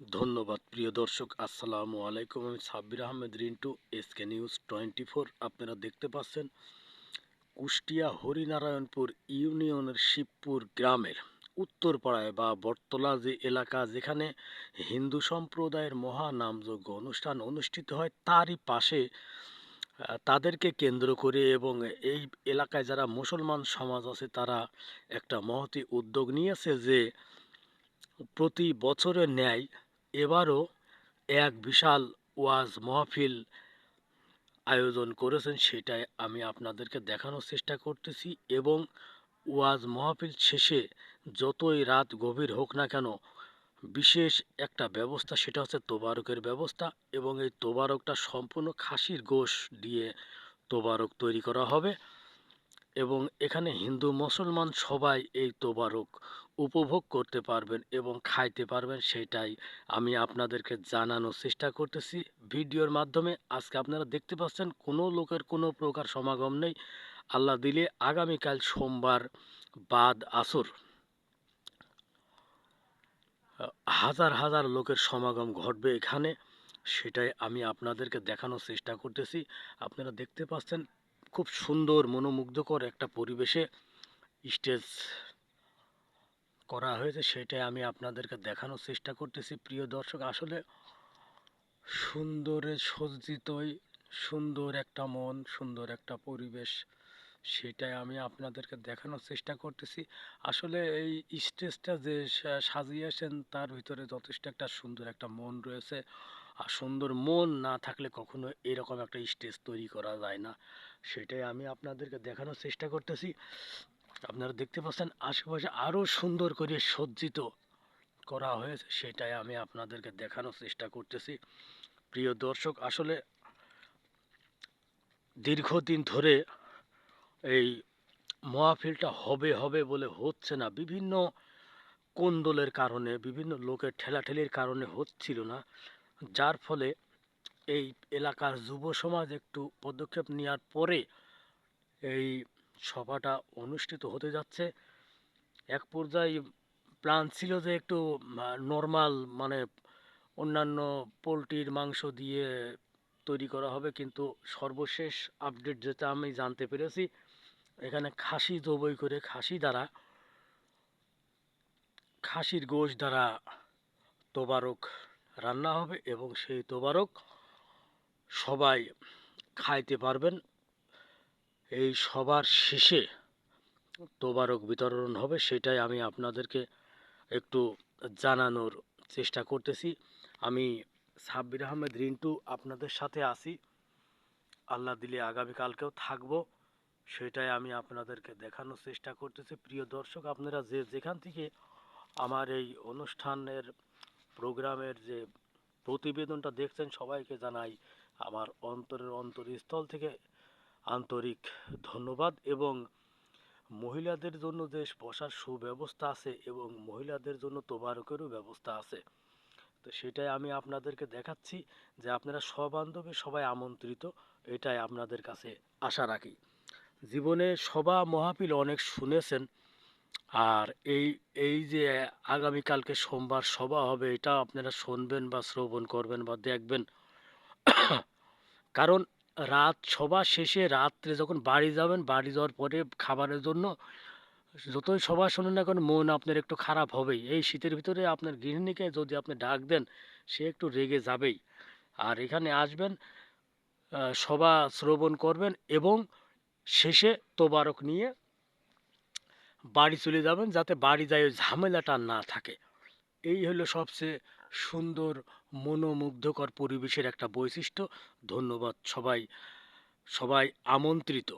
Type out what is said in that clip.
ধন্যবাদ, প্রিয় দর্শক। আসসালামু আলাইকুম। আমি Sabbir Ahmed, Rintu SK news twenty আপনারা দেখতে পাচ্ছেন কুষ্টিয়া হরিনারায়ণপুর ইউনিয়নের শিবপুর গ্রামের উত্তরপাড়ায় বা বটতলা যে এলাকা, যেখানে হিন্দু সম্প্রদায়ের মহানামযজ্ঞ অনুষ্ঠান অনুষ্ঠিত হয়, তারই পাশে তাদেরকে কেন্দ্র করে এবং এই এলাকায় যারা মুসলমান সমাজ আছে, তারা একটা মহতি উদ্যোগ নিয়েছে যে প্রতি বছরের ন্যায় এবারও এক বিশাল ওয়াজ মহফিল আয়োজন করেছেন, সেটাই আমি আপনাদেরকে দেখানোর চেষ্টা করতেছি। এবং ওয়াজ মাহফিল শেষে যতই রাত গভীর হোক না কেন, বিশেষ একটা ব্যবস্থা, সেটা হচ্ছে তোবারকের ব্যবস্থা। এবং এই তোবারকটা সম্পূর্ণ খাসির গোশ দিয়ে তোবারক তৈরি করা হবে। এবং এখানে হিন্দু, মুসলমান সবাই এই তোবারক উপভোগ করতে পারবেন এবং খাইতে পারবেন সেটাই আমি আপনাদেরকে জানানোর চেষ্টা করতেছি। ভিডিওর মাধ্যমে আজকে আপনারা দেখতে পাচ্ছেন কোনো লোকের কোনো প্রকার সমাগম নেই। আল্লাহ দিলে আগামীকাল সোমবার বাদ আসর, হাজার হাজার লোকের সমাগম ঘটবে এখানে, সেটাই আমি আপনাদেরকে দেখানোর চেষ্টা করতেছি। আপনারা দেখতে পাচ্ছেন খুব সুন্দর, মনোমুগ্ধকর একটা পরিবেশে স্টেজ করা হয়েছে সেটাই আমি আপনাদেরকে দেখানোর চেষ্টা করতেছি। প্রিয় দর্শক, আসলে সুন্দরে সজ্জিতই, সুন্দর একটা মন, সুন্দর একটা পরিবেশ, সেটাই আমি আপনাদেরকে দেখানোর চেষ্টা করতেছি। আসলে এই স্টেজটা যে সাজিয়েছেন, তার ভিতরে যথেষ্ট একটা সুন্দর একটা মন রয়েছে। আর সুন্দর মন না থাকলে কখনো এরকম একটা স্টেজ তৈরি করা যায় না। সেটাই আমি আপনাদেরকে দেখানোর চেষ্টা করতেছি। আপনারা দেখতে পাচ্ছেন আশেপাশে আরও সুন্দর করে সজ্জিত করা হয়েছে, সেটাই আমি আপনাদেরকে দেখানোর চেষ্টা করতেছি। প্রিয় দর্শক, আসলে দীর্ঘদিন ধরে এই মহাফিলটা হবে হবে বলে হচ্ছে না, বিভিন্ন কোন্দলের কারণে, বিভিন্ন লোকের ঠেলাঠেলির কারণে হচ্ছিল না, যার ফলে এই এলাকার যুব সমাজ একটু পদক্ষেপ নেওয়ার পরে এই সভাটা অনুষ্ঠিত হতে যাচ্ছে। এক পর্যায়ে প্ল্যান ছিল যে একটু নর্মাল মানে অন্যান্য পোলট্রির মাংস দিয়ে তৈরি করা হবে, কিন্তু সর্বশেষ আপডেট যেটা আমি জানতে পেরেছি, এখানে খাসি জবই করে খাসি দ্বারা, খাসির গোশ দ্বারা তোবারক রান্না হবে এবং সেই তোবারক সবাই খাইতে পারবেন। এই সবার শেষে তোবারক বিতরণ হবে, সেটাই আমি আপনাদেরকে একটু জানানোর চেষ্টা করতেছি। আমি সাব্বির আহমেদ, রিন্টু আপনাদের সাথে আছি। আল্লাহ দিলে আগামীকালকেও থাকব, সেটাই আমি আপনাদেরকে দেখানোর চেষ্টা করতেছি। প্রিয় দর্শক, আপনারা যে যেখান থেকে আমার এই অনুষ্ঠানের প্রোগ্রামের যে প্রতিবেদনটা দেখছেন, সবাইকে জানাই আমার অন্তরের অন্তরস্থল থেকে আন্তরিক ধন্যবাদ এবং মহিলাদের জন্য যে বসার সুব্যবস্থা আছে এবং মহিলাদের জন্য তোবারকেরও ব্যবস্থা আছে। তো সেটাই আমি আপনাদেরকে দেখাচ্ছি যে আপনারা সবান্ধবে সবাই আমন্ত্রিত, এটাই আপনাদের কাছে আশা রাখি। জীবনে সভা মহাপিল অনেক শুনেছেন আর এই এই যে আগামীকালকে সোমবার সভা হবে, এটা আপনারা শুনবেন বা শ্রবণ করবেন বা দেখবেন। কারণ রাত সভা শেষে রাত্রে যখন বাড়ি যাবেন, বাড়ি যাওয়ার পরে খাবারের জন্য, যতই সভা শোনেন না কেন, মন আপনার একটু খারাপ হবেই। এই শীতের ভিতরে আপনার গৃহিণীকে যদি আপনি ডাক দেন, সে একটু রেগে যাবেই। আর এখানে আসবেন সভা শ্রবণ করবেন এবং শেষে তোবারক নিয়ে বাড়ি চলে যাবেন, যাতে বাড়ি যায়, ওই ঝামেলাটা না থাকে। এই হলো সবচেয়ে সুন্দর মনোমুগ্ধকর পরিবেশের একটা বৈশিষ্ট্য। ধন্যবাদ সবাই সবাই আমন্ত্রিত।